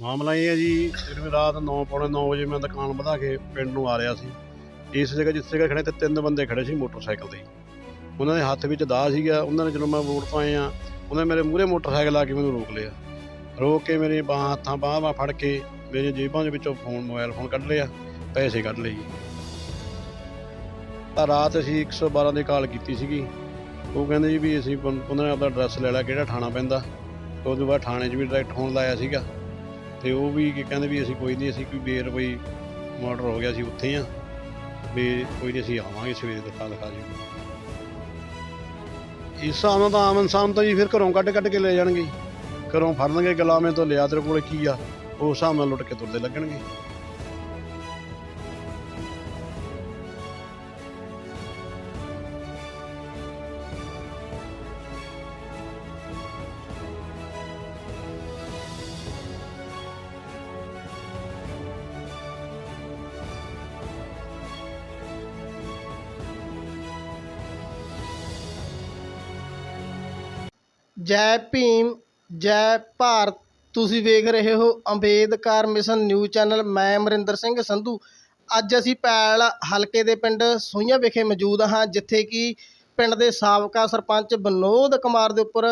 ਮਾਮਲਾ ਇਹ ਹੈ ਜੀ ਤਕਰੀਬਨ ਰਾਤ 9 ਪੌਣੇ 9 ਵਜੇ ਮੈਂ ਦੁਕਾਨ ਵਧਾ ਕੇ ਪਿੰਡ ਨੂੰ ਆ ਰਿਹਾ ਸੀ। ਇਸ ਜਗ੍ਹਾ ਜਿੱਥੇ ਜਗ੍ਹਾ ਖੜੇ ਤੇ ਤਿੰਨ ਬੰਦੇ ਖੜੇ ਸੀ ਮੋਟਰਸਾਈਕਲ ਤੇ। ਉਹਨਾਂ ਦੇ ਹੱਥ ਵਿੱਚ ਦਾਅ ਸੀਗਾ, ਉਹਨਾਂ ਨੇ ਜਦੋਂ ਮੈਂ ਵੋਟ ਪਾਏ ਆਏ ਆ, ਉਹਨਾਂ ਨੇ ਮੇਰੇ ਮੂਹਰੇ ਮੋਟਰਸਾਈਕਲ ਆ ਕੇ ਮੈਨੂੰ ਰੋਕ ਲਿਆ। ਰੋਕ ਕੇ ਮੇਰੀ ਬਾਹਾਂ ਹੱਥਾਂ ਬਾਹਾਂ ਮੈਂ ਫੜ ਕੇ ਮੇਰੀਆਂ ਜੇਬਾਂ ਦੇ ਵਿੱਚੋਂ ਫੋਨ, ਮੋਬਾਈਲ ਫੋਨ ਕੱਢ ਲਿਆ, ਪੈਸੇ ਕੱਢ ਲਏ ਤਾਂ ਰਾਤ ਅਸੀਂ 112 ਦੀ ਕਾਲ ਕੀਤੀ ਸੀਗੀ। ਉਹ ਕਹਿੰਦੇ ਜੀ ਵੀ ਅਸੀਂ ਪੰ- ਉਹਨਾਂ ਨੇ ਆਪਦਾ ਐਡਰੈਸ ਲੈ ਲਿਆ, ਕਿਹੜਾ ਥਾਣਾ ਪੈਂਦਾ? ਉਸ ਤੋਂ ਬਾਅਦ ਥਾਣੇ 'ਚ ਵੀ ਡਾਇਰੈਕਟ ਫੋਨ ਲਾਇਆ ਸੀਗਾ। ਤੇ ਉਹ ਵੀ ਕੀ ਕਹਿੰਦੇ ਵੀ ਅਸੀਂ ਕੋਈ ਨਹੀਂ, ਅਸੀਂ ਕੋਈ ਬੇਰ ਕੋਈ ਮਰਡਰ ਹੋ ਗਿਆ ਸੀ ਉੱਥੇ ਆ। ਵੀ ਕੋਈ ਨਹੀਂ, ਅਸੀਂ ਆਵਾਂਗੇ ਸਵੇਰੇ ਦਿਖਾ ਦਿਖਾ ਜੀ। ਇਸ ਹਿਸਾਬ ਨਾਲ ਤਾਂ ਆਮ ਇਨਸਾਨ ਤਾਂ ਜੀ ਫਿਰ ਘਰੋਂ ਕੱਢ ਕੱਢ ਕੇ ਲੈ ਜਾਣਗੇ ਘਰੋਂ ਫੜਨਗੇ ਗੁਲਾਮੇ ਤੋਂ ਲਿਆ ਤੇਰੇ ਕੋਲ ਕੀ ਆ? ਉਸ ਹਿਸਾਬ ਨਾਲ ਲੁੱਟ ਕੇ ਤੁਰਦੇ ਲੱਗਣਗੇ। ਜੈ ਭੀਮ, ਜੈ ਭਾਰਤ। ਤੁਸੀਂ ਵੇਖ ਰਹੇ ਹੋ ਅੰਬੇਦਕਰ ਮਿਸ਼ਨ ਨਿਊਜ਼ ਚੈਨਲ। ਮੈਂ ਅਮਰਿੰਦਰ ਸਿੰਘ ਸੰਧੂ। ਅੱਜ ਅਸੀਂ ਪੈਲ ਹਲਕੇ ਦੇ ਪਿੰਡ ਸੋਈਆਂ ਵਿਖੇ ਮੌਜੂਦ ਹਾਂ, ਜਿੱਥੇ ਕਿ ਪਿੰਡ ਦੇ ਸਾਬਕਾ ਸਰਪੰਚ ਵਿਨੋਦ ਕੁਮਾਰ ਦੇ ਉੱਪਰ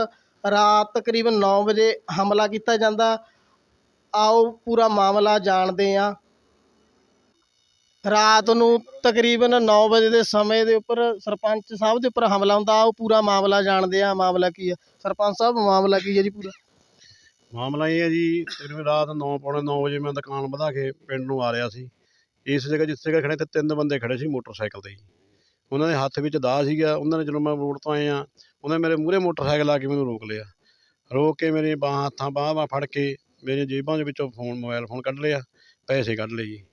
ਰਾਤ ਤਕਰੀਬਨ 9 ਵਜੇ ਹਮਲਾ ਕੀਤਾ ਜਾਂਦਾ। ਆਓ ਪੂਰਾ ਮਾਮਲਾ ਜਾਣਦੇ ਹਾਂ। ਰਾਤ ਨੂੰ ਤਕਰੀਬਨ 9 ਵਜੇ ਦੇ ਸਮੇਂ ਦੇ ਉੱਪਰ ਸਰਪੰਚ ਸਾਹਿਬ ਦੇ ਉੱਪਰ ਹਮਲਾ ਹੁੰਦਾ, ਉਹ ਪੂਰਾ ਮਾਮਲਾ ਜਾਣਦੇ ਆ, ਮਾਮਲਾ ਕੀ ਆ? ਸਰਪੰਚ ਸਾਹਿਬ, ਮਾਮਲਾ ਕੀ ਹੈ ਜੀ ਪੂਰਾ? ਮਾਮਲਾ ਇਹ ਹੈ ਜੀ, ਤਕਰੀਬਨ ਰਾਤ 9 ਪੌਣੇ 9 ਵਜੇ ਮੈਂ ਦੁਕਾਨ ਵਧਾ ਕੇ ਪਿੰਡ ਨੂੰ ਆ ਰਿਹਾ ਸੀ। ਇਸ ਜਗ੍ਹਾ ਜਿੱਥੇ ਜਗ੍ਹਾ ਖੜੇ ਤੇ ਤਿੰਨ ਬੰਦੇ ਖੜੇ ਸੀ ਮੋਟਰਸਾਈਕਲ ਤੇ ਜੀ। ਉਹਨਾਂ ਦੇ ਹੱਥ ਵਿੱਚ ਦਾਅ ਸੀਗਾ, ਉਹਨਾਂ ਨੇ ਜਦੋਂ ਮੈਂ ਰੋਡ ਤੋਂ ਆਏ ਆ, ਉਹਨਾਂ ਮੇਰੇ ਮੂਹਰੇ ਮੋਟਰਸਾਈਕਲ ਆ ਕੇ ਮੈਨੂੰ ਰੋਕ ਲਿਆ। ਰੋਕ ਕੇ ਮੇਰੀ ਬਾਹਾਂ, ਹੱਥਾਂ, ਬਾਹਾਂ ਮੈਂ ਫੜ ਕੇ ਮੇਰੀਆਂ ਜੇਬਾਂ ਦੇ ਵਿੱਚੋਂ ਫੋਨ ਮੋਬਾਈਲ ਫੋਨ ਕੱਢ ਲਿਆ, ਪੈਸੇ ਕੱਢ ਲਏ ਜੀ।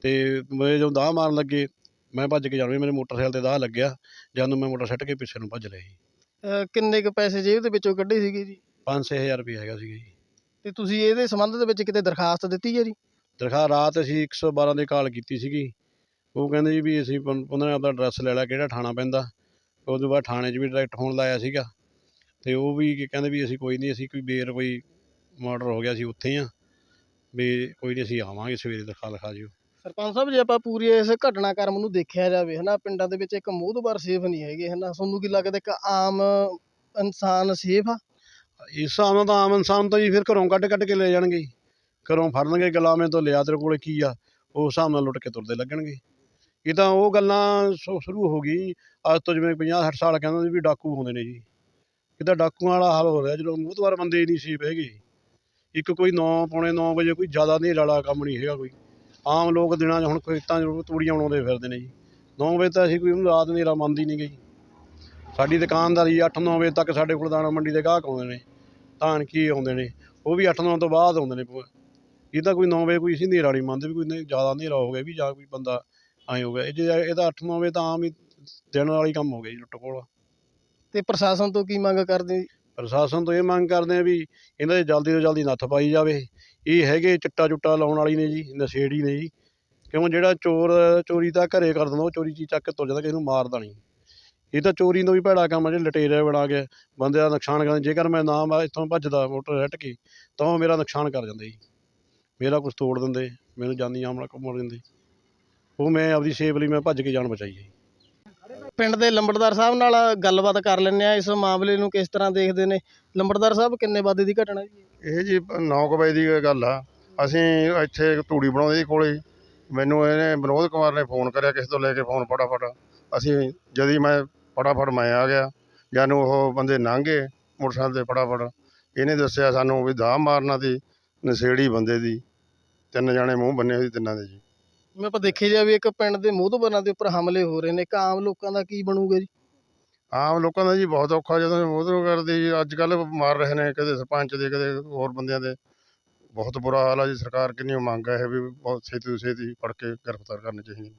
ਤੇ ਮੇਰੇ ਜਦੋਂ ਦਾਅ ਮਾਰਨ ਲੱਗੇ ਮੈਂ ਭੱਜ ਕੇ ਜਾਣਾ ਮੇਰੇ ਮੋਟਰਸਾਈਕਲ ਤੇ ਦਾਅ ਲੱਗਿਆ ਜਦ ਨੂੰ ਮੈਂ ਮੋਟਰ ਸੱਟ ਕੇ ਪਿੱਛੇ ਨੂੰ ਭੱਜ ਲਿਆ ਜੀ। ਕਿੰਨੇ ਕੁ ਪੈਸੇ ਜੇਬ ਦੇ ਵਿੱਚੋਂ ਕੱਢੇ ਸੀਗੇ ਜੀ? 5-6 ਹਜ਼ਾਰ ਰੁਪਏ ਹੈਗਾ ਸੀਗਾ ਜੀ। ਤੇ ਤੁਸੀਂ ਇਹਦੇ ਸੰਬੰਧ ਦੇ ਵਿੱਚ ਕਿਤੇ ਦਰਖਾਸਤ ਦਿੱਤੀ ਹੈ ਜੀ? ਦਰਖਾ ਰਾਤ ਅਸੀਂ 112 ਦੀ ਕਾਲ ਕੀਤੀ ਸੀਗੀ। ਉਹ ਕਹਿੰਦੇ ਜੀ ਵੀ ਅਸੀਂ ਪੰ- ਉਹਨਾਂ ਨੇ ਆਪਦਾ ਐਡਰੈਸ ਲੈ ਲਿਆ ਕਿਹੜਾ ਥਾਣਾ ਪੈਂਦਾ? ਉਸ ਤੋਂ ਬਾਅਦ ਥਾਣੇ 'ਚ ਵੀ ਡਾਇਰੈਕਟ ਫੋਨ ਲਾਇਆ ਸੀਗਾ। ਤੇ ਉਹ ਵੀ ਕੀ ਕਹਿੰਦੇ ਵੀ ਅਸੀਂ ਕੋਈ ਨਹੀਂ ਅਸੀਂ ਕੋਈ ਬੇਰ ਕੋਈ ਮਰਡਰ ਹੋ ਗਿਆ ਸੀ ਉੱਥੇ ਆ ਵੀ ਕੋਈ ਨਹੀਂ ਅਸੀਂ ਆਵਾਂਗੇ ਸਵੇਰੇ ਦਿਖਾ ਦਿਖਾ ਜਿਓ। ਸਰਪੰਚ ਸਾਹਿਬ, ਜੇ ਆਪਾਂ ਪੂਰੀ ਇਸ ਘਟਨਾਕ੍ਰਮ ਨੂੰ ਦੇਖਿਆ ਜਾਵੇ, ਹਨਾ, ਪਿੰਡਾਂ ਦੇ ਵਿੱਚ ਇੱਕ ਮੋਹਦਵਾਰ ਸੇਫ ਨਹੀਂ ਹੈਗੇ, ਹਨਾ, ਤੁਹਾਨੂੰ ਕੀ ਲੱਗਦਾ ਇੱਕ ਆਮ ਇਨਸਾਨ ਸੇਫ ਆ? ਇਸ ਹਿਸਾਬ ਨਾਲ ਤਾਂ ਆਮ ਇਨਸਾਨ ਤਾਂ ਜੀ ਫਿਰ ਘਰੋਂ ਕੱਢ ਕੱਢ ਕੇ ਲੈ ਜਾਣਗੇ। ਜੀ। ਘਰੋਂ ਫੜਨਗੇ ਗੁਲਾਮੇ ਤੋਂ, ਲਿਆ ਤੇਰੇ ਕੋਲੇ ਕੀ ਆ? ਉਸ ਹਿਸਾਬ ਨਾਲ ਲੁੱਟ ਕੇ ਤੁਰਦੇ ਲੱਗਣਗੇ। ਇਹ ਤਾਂ ਉਹ ਗੱਲਾਂ ਸ਼ੁ- ਸ਼ੁਰੂ ਹੋ ਗਈ। ਅੱਜ ਤੋਂ ਜਿਵੇਂ 50 60 ਸਾਲ ਕਹਿੰਦੇ ਸੀ ਵੀ ਡਾਕੂ ਹੁੰਦੇ ਨੇ ਜੀ। ਇਹ ਤਾਂ ਡਾਕੂਆਂ ਵਾਲਾ ਹਾਲ ਹੋ ਰਿਹਾ, ਜਦੋਂ ਮੂਹਤਵਾਰ ਬੰਦੇ ਹੀ ਨਹੀਂ ਸੀ ਹੈਗੇ। ਇੱਕ ਕੋਈ 9 ਪੌਣੇ 9 ਵਜੇ ਕੋਈ ਜ਼ਿਆਦਾ ਹਨੇਰ ਰਲਾ ਕੰਮ ਨਹੀਂ ਹੈਗਾ ਕੋਈ। ਆਮ ਲੋਕ ਦਿਨਾਂ 'ਚ ਹੁਣ ਖੇਤਾਂ 'ਚ ਤੂੜੀਆਂ ਬਣਾਉਂਦੇ ਫਿਰਦੇ ਨੇ ਜੀ। ਨੌ ਵਜੇ ਤਾਂ ਅਸੀਂ ਕੋਈ ਉਹਨੂੰ ਰਾਤ ਹਨੇਰਾ ਮੰਨਦੀ ਨਹੀਂ ਗਈ। ਸਾਡੀ ਦੁਕਾਨਦਾਰੀ 8-9 ਵਜੇ ਤੱਕ ਸਾਡੇ ਕੋਲ ਦਾਣਾ ਮੰਡੀ ਦੇ ਗਾਹਕ ਆਉਂਦੇ ਨੇ ਧਾਨ ਕੀ ਆਉਂਦੇ ਨੇ। ਉਹ ਵੀ 8-9 ਤੋਂ ਬਾਅਦ ਆਉਂਦੇ ਨੇ ਇਹ ਤਾਂ ਕੋਈ ਨੌ ਵਜੇ ਕੋਈ ਅਸੀਂ ਹਨੇਰਾ ਨਹੀਂ ਮੰਨਦੇ ਵੀ ਕੋਈ ਜ਼ਿਆਦਾ ਹਨੇਰਾ ਹੋ ਗਿਆ ਵੀ ਜਾਂ ਕੋਈ ਬੰਦਾ ਐਂ ਹੋ ਗਿਆ। ਇਹ ਜੇ ਇਹਦਾ ਅੱਠ ਨੌ ਵਜੇ ਤਾਂ ਆਮ ਹੀ ਦਿਨ ਵਾਲੀ ਕੰਮ ਹੋ ਗਿਆ ਜੀ ਲੁੱਟ ਕੋਲ ਤੇ ਪ੍ਰਸ਼ਾਸਨ ਤੋਂ ਕੀ ਮੰਗ ਕਰਦੇ? ਪ੍ਰਸ਼ਾਸਨ ਤੋਂ ਇਹ ਮੰਗ ਕਰਦੇ ਆ ਵੀ ਇਹਨਾਂ ਦੇ ਜਲਦੀ ਤੋਂ ਜਲਦੀ ਨੱਥ ਪਾਈ ਜਾਵੇ। ਇਹ ਹੈਗੇ ਚਿੱਟਾ ਚੁੱਟਾ ਲਾਉਣ ਵਾਲੀ ਨੇ ਜੀ, ਨਸ਼ੇੜੀ ਨੇ ਜੀ। ਕਿਉਂ ਜਿਹੜਾ ਚੋਰ, ਚੋਰੀ ਤਾਂ ਘਰੇ ਕਰ ਦਿੰਦਾ, ਉਹ ਚੋਰੀ ਚੀਜ਼ ਚੱਕ ਕੇ ਤੁਰ ਜਾਂਦਾ, ਕਿਸੇ ਨੂੰ ਮਾਰਦਾ ਨਹੀਂ ਇਹ ਤਾਂ ਚੋਰੀ ਤੋਂ ਵੀ ਭੈੜਾ ਕੰਮ ਹੈ ਜਿਹੜੇ ਲਟੇਰੇ ਬਣਾ ਕੇ ਬੰਦੇ ਦਾ ਨੁਕਸਾਨ ਕਰਦੇ ਜੇਕਰ ਮੈਂ ਨਾ ਮੈਂ ਇੱਥੋਂ ਭੱਜਦਾ ਮੋਟਰ ਰੱਟ ਕੇ, ਤਾਂ ਉਹ ਮੇਰਾ ਨੁਕਸਾਨ ਕਰ ਜਾਂਦੇ ਜੀ। ਮੇਰਾ ਕੁਝ ਤੋੜ ਦਿੰਦੇ, ਮੈਨੂੰ ਜਾਨੀ ਆਮਲਾ ਘੁੰਮਣ ਦਿੰਦੇ। ਉਹ ਮੈਂ ਆਪਦੀ ਸੇਫ ਲਈ ਮੈਂ ਭੱਜ ਕੇ ਜਾਨ ਬਚਾਈ ਜੀ। ਪਿੰਡ ਦੇ ਲੰਬੜਦਾਰ ਸਾਹਿਬ ਨਾਲ ਗੱਲਬਾਤ ਕਰ ਲੈਂਦੇ ਆ ਇਸ ਮਾਮਲੇ ਨੂੰ ਕਿਸ ਤਰ੍ਹਾਂ ਦੇਖਦੇ ਨੇ? ਲੰਬੜਦਾਰ ਸਾਹਿਬ, ਕਿੰਨੇ ਵਾਧੇ ਦੀ ਘਟਨਾ ਜੀ? ਇਹ ਜੀ 9 ਵਜੇ ਦੀ ਗੱਲ ਆ। ਅਸੀਂ ਇੱਥੇ ਇੱਕ ਤੂੜੀ ਬਣਾਉਂਦੇ ਸੀ ਕੋਲੇ। ਮੈਨੂੰ ਇਹਨੇ ਵਿਨੋਦ ਕੁਮਾਰ ਨੇ ਫੋਨ ਕਰਿਆ, ਕਿਸੇ ਤੋਂ ਲੈ ਕੇ ਫੋਨ ਫਟਾਫਟ। ਅਸੀਂ ਜਦ ਮੈਂ ਫਟਾਫਟ ਮੈਂ ਆ ਗਿਆ ਜਾਨੂੰ ਉਹ ਬੰਦੇ ਲੰਘੇ ਮੋਟਰਸਾਈਕਲ ਤੇ ਫਟਾਫਟ। ਇਹਨੇ ਦੱਸਿਆ ਸਾਨੂੰ ਵੀ ਦਾਹ ਮਾਰਨਾ ਦੀ ਨਸ਼ੇੜੀ ਬੰਦੇ ਦੀ। ਤਿੰਨ ਜਾਣੇ ਮੂੰਹ ਬੰਨੇ ਹੋਏ ਤਿੰਨਾਂ ਦੇ ਜੀ। ਜਿਵੇਂ ਆਪਾਂ ਦੇਖਿਆ ਜਾਵੇ, ਇੱਕ ਪਿੰਡ ਦੇ ਮੋਹਦਵਾਰਾਂ ਦੇ ਉੱਪਰ ਹਮਲੇ ਹੋ ਰਹੇ ਨੇ। ਇੱਕ ਆਮ ਲੋਕਾਂ ਦਾ ਕੀ ਬਣੂਗਾ ਜੀ? ਆਮ ਲੋਕਾਂ ਦਾ ਜੀ ਬਹੁਤ ਔਖਾ, ਜਦੋਂ ਮੋਦਰ ਕਰਦੇ ਜੀ ਅੱਜ ਕੱਲ ਮਾਰ ਰਹੇ ਨੇ ਕਦੇ ਸਰਪੰਚ ਦੇ ਕਦੇ ਹੋਰ ਬੰਦਿਆਂ ਦੇ। ਬਹੁਤ ਬੁਰਾ ਹਾਲ ਆ ਜੀ, ਸਰਕਾਰ ਕਿੰਨੀ ਮੰਗ ਹੈ ਵੀ ਬਹੁਤ ਛੇਤੀ ਤੋਂ ਛੇਤੀ ਫੜ ਕੇ ਗ੍ਰਿਫਤਾਰ ਕਰਨੇ ਚਾਹੀਦੇ